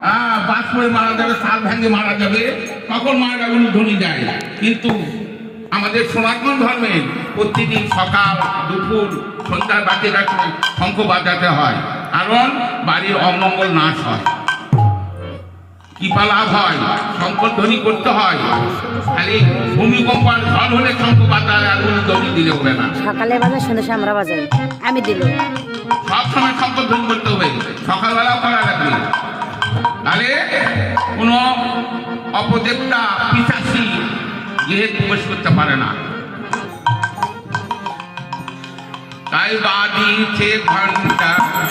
হ্যাঁ বাস করে মারা যাবে সাল ভেঙে মারা যাবে তখন মায়েরা গুলো ধ্বনি দেয় কিন্তু আমাদের সনাতন ধর্মের প্রতিদিন সকাল দুপুর সন্ধ্যার বাতি রাখতে শঙ্খ বাজাতে হয়। কারণ বাড়ির অমঙ্গল নাশ হয়। কৃপা লাভ হয় শঙ্কর ধ্বনি করতে হয়। খালি ভূমিকম্প আর ঝড় হলে শঙ্খ বাজায় আর কোনো ধ্বনি দিলে হবে না। সকালে বাজে সন্ধ্যে আমরা বাজাই। আমি দিল। সব সময় শঙ্কর ধ্বনি করতে হবে। সকালবেলাও করা লাগবে। তাহলে কোন অপদেবতা পিসাসি গৃহে প্রবেশ করতে পারে না। তাই বাজিছে ঘণ্টা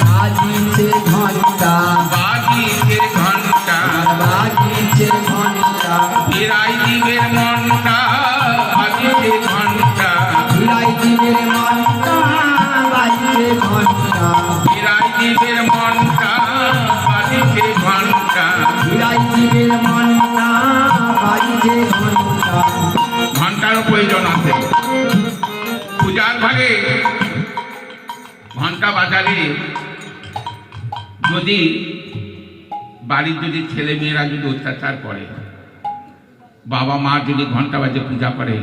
বাজিছে ঘণ্টা বাজিছে পূজার ঘরে ঘণ্টা বাজারে যদি বাড়ির যদি ছেলে মেয়েরা যদি অত্যাচার করে বাবা মা যদি ঘণ্টা বাজে পূজা করে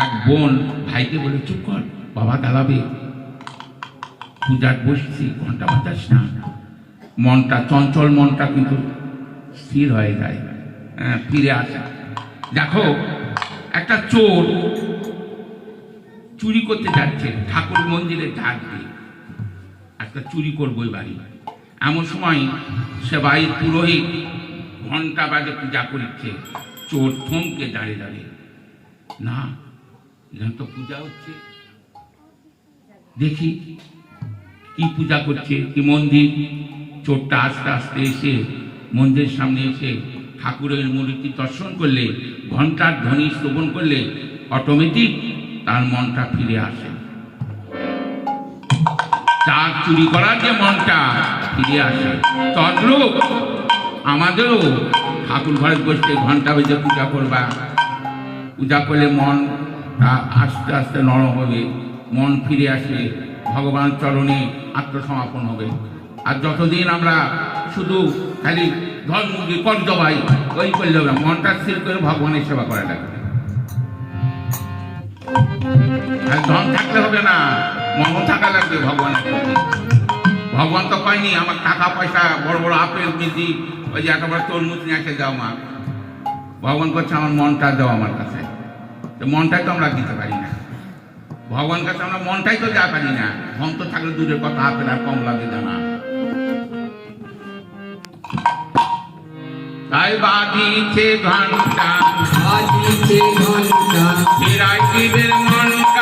এক বোন ভাইকে বলে চুপ কর বাবা দাঁড়াবে। পূজার বসছি ঘণ্টা বাজাস না। মনটা চঞ্চল মনটা কিন্তু স্থির হয়ে যায়। হ্যাঁ, ফিরে আসে। দেখো একটা চোর চুরি করতে যাচ্ছে ঠাকুর মন্দিরে ঢাক দিয়ে। একটা চুরি করব ওই বাড়ি। এমন সময় সে বাড়ির পুরোহিত ঘণ্টা বাজে পূজা করছে চোর থমকে দাঁড়িয়ে দাঁড়িয়ে। না, এখানে তো পূজা হচ্ছে। দেখি কি পূজা করছে, কি মন্দির। চোরটা আস্তে আস্তে এসে মন্দিরের সামনে এসে ঠাকুরের মূর্তি দর্শন করলে ঘণ্টার ধ্বনি শ্রবণ করলে অটোমেটিক তার মনটা ফিরে আসে। চার চুরি করার যে মনটা ফিরে আসে। তদ্রূপ আমাদেরও ঠাকুর ঘরে বসতে ঘণ্টা বেজে পূজা করবা। পূজা করলে মন আস্তে আস্তে নরম হবে, মন ফিরে আসে ভগবান চরণে আত্মসমাপন হবে। আর যতদিন আমরা শুধু খালি ধর্মকে কর ওই করলে হবে। মনটা স্থির করে ভগবানের সেবা করা লাগবে। ধন থাকলে হবে না মন থাকা লাগবে ভগবানের ভগবান তো পাইনি আমার টাকা পয়সা, বড় বড় আপেল, মিজি, ওই যে এত বড় তরমুজ নিয়ে এসে দাও মা। ভগবান করছে আমার মনটা দাও আমার কাছে। তো মনটাই তো আমরা দিতে পারি না। ভগবান কাছে আমরা মনটাই তো দেওয়া পারি না। ধন তো থাকলে দূরের কথা, আপেল আর কমলা দিয়ে না। তাই বাজিছে ঘণ্টা। বাজিছে ঘণ্টা। ফিরাই দিবের মনটা।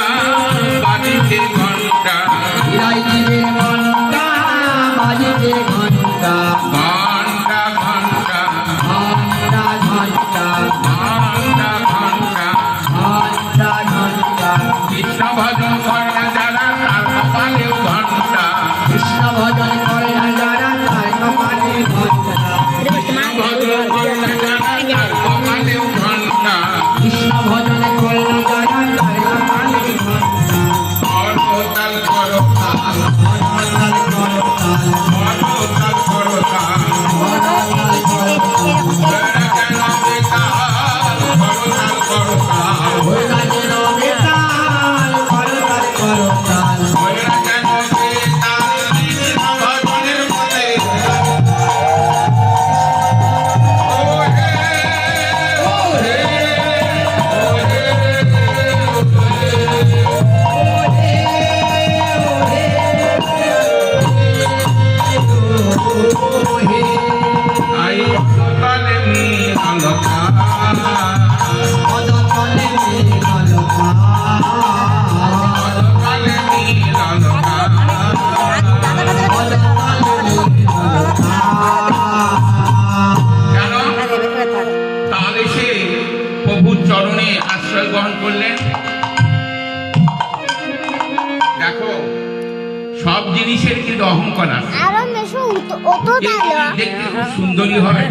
চরণে আশ্রয় গ্রহণ করলেন। দেখো সব জিনিসের কিন্তু অহংকার আছে। দেখতে খুব সুন্দরী হয়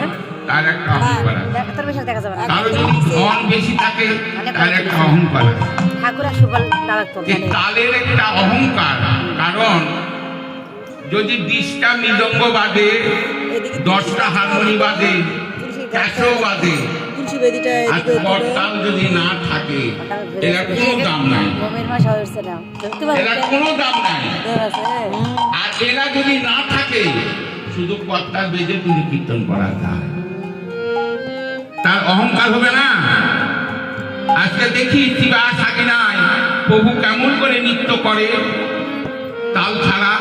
তার একটা অহংকার আছে। কারও যদি ধন বেশি থাকে তার একটা অহংকার আছে। যে তালের একটা অহংকার কারণ যদি বিষটা মৃদঙ্গ বাজে এদিকে দশটা হারমোনি বাজে ক্যাশো বাজে তুলসী বেদিটা এদিকে তুলে যদি না থাকে এরা কোনো দাম নাই। গমের মাস হয়েছে না এরা কোনো দাম নাই। আর এরা যদি না থাকে শুধু কর্তার বেজে তুমি কীর্তন করা যায়। তার অহংকার হবে না। আজকে দেখি শিবা থাকি নাই। প্রভু কেমন করে নৃত্য করে। তাল ছাড়া।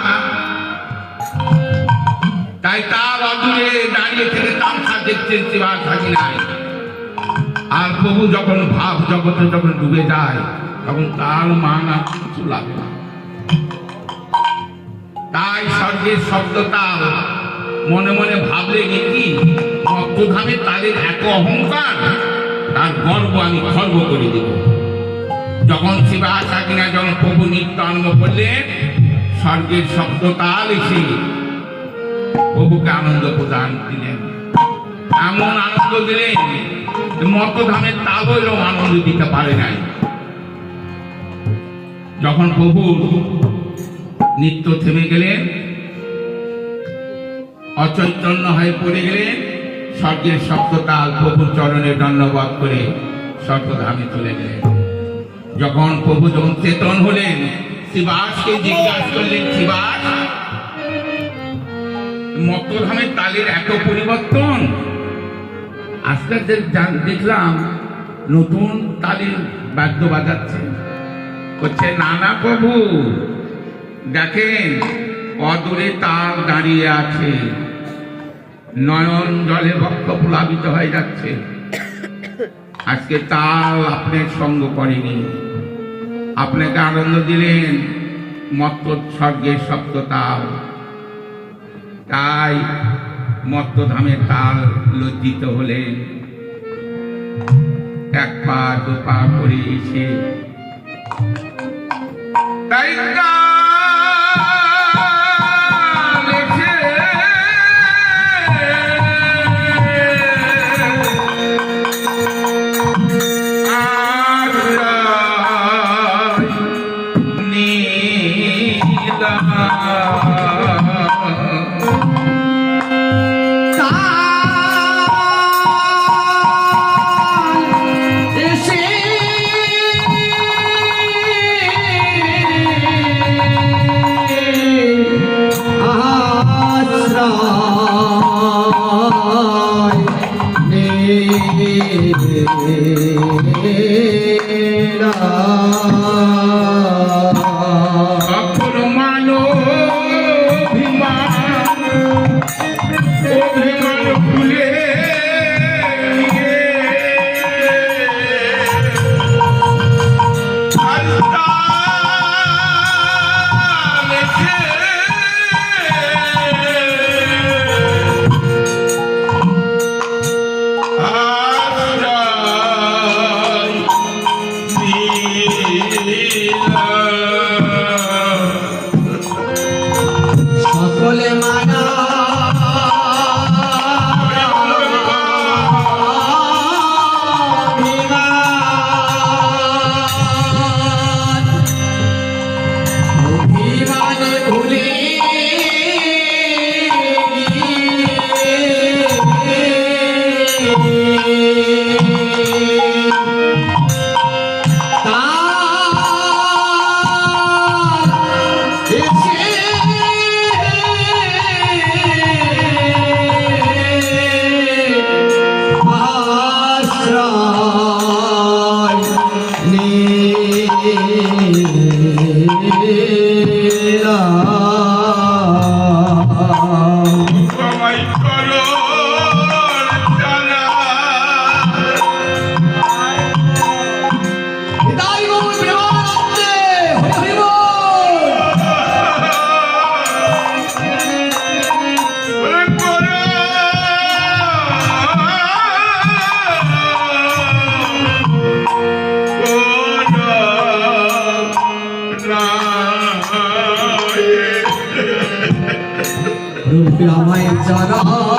তাই তার অদূরে দাঁড়িয়ে থেকে তামসা দেখছেন শিবা থাকি নাই। আর প্রভু যখন ভাব জগতে যখন ডুবে যায়, তখন তার মান আর কিছু লাগে না। তাই স্বর্গের শব্দ তাল মনে মনে ভাবলে কি? ভক্তধামে তাদের এত অহংকার, তার গর্ব আমি খর্ব করে দেব। যখন শিবা সাকিনা যখন প্রভু নিত্য আরম্ভ করলেন, স্বর্গের শব্দ তাল এসে প্রভুকে আনন্দ প্রদান দিলেন। এমন আনন্দ দিলেন মতধামের এরকম আনন্দ দিতে পারে নাই। যখন প্রভু নিত্য থেমে গেলেন, অচৈতন্য হয়ে পড়ে গেলেন, স্বর্গের সপ্ততাল প্রভু চরণে দণ্ডবাদ করে স্বর্গধামে চলে গেলেন। যখন প্রভু যখন চেতন হলেন, শিবাসকে জিজ্ঞাসা করলেন, শিবাস মত্তধামের তালের এত পরিবর্তন? জান- দেখলাম নতুন তালের বাদ্য বাজাচ্ছে। হচ্ছে নানা প্রভু, দেখেন, অদূরে তাল দাঁড়িয়ে আছে। নয়ন জলে ভক্ত প্লাবিত হয়ে যাচ্ছে। আজকে তাল আপনার সঙ্গ করেনি। আপনাকে আনন্দ দিলেন মত্ত স্বর্গের সপ্ত তাল। তাই মত্তধামে তাল লজ্জিত হলেন এক পা দু পা করে এসে তাই আমায় চরণ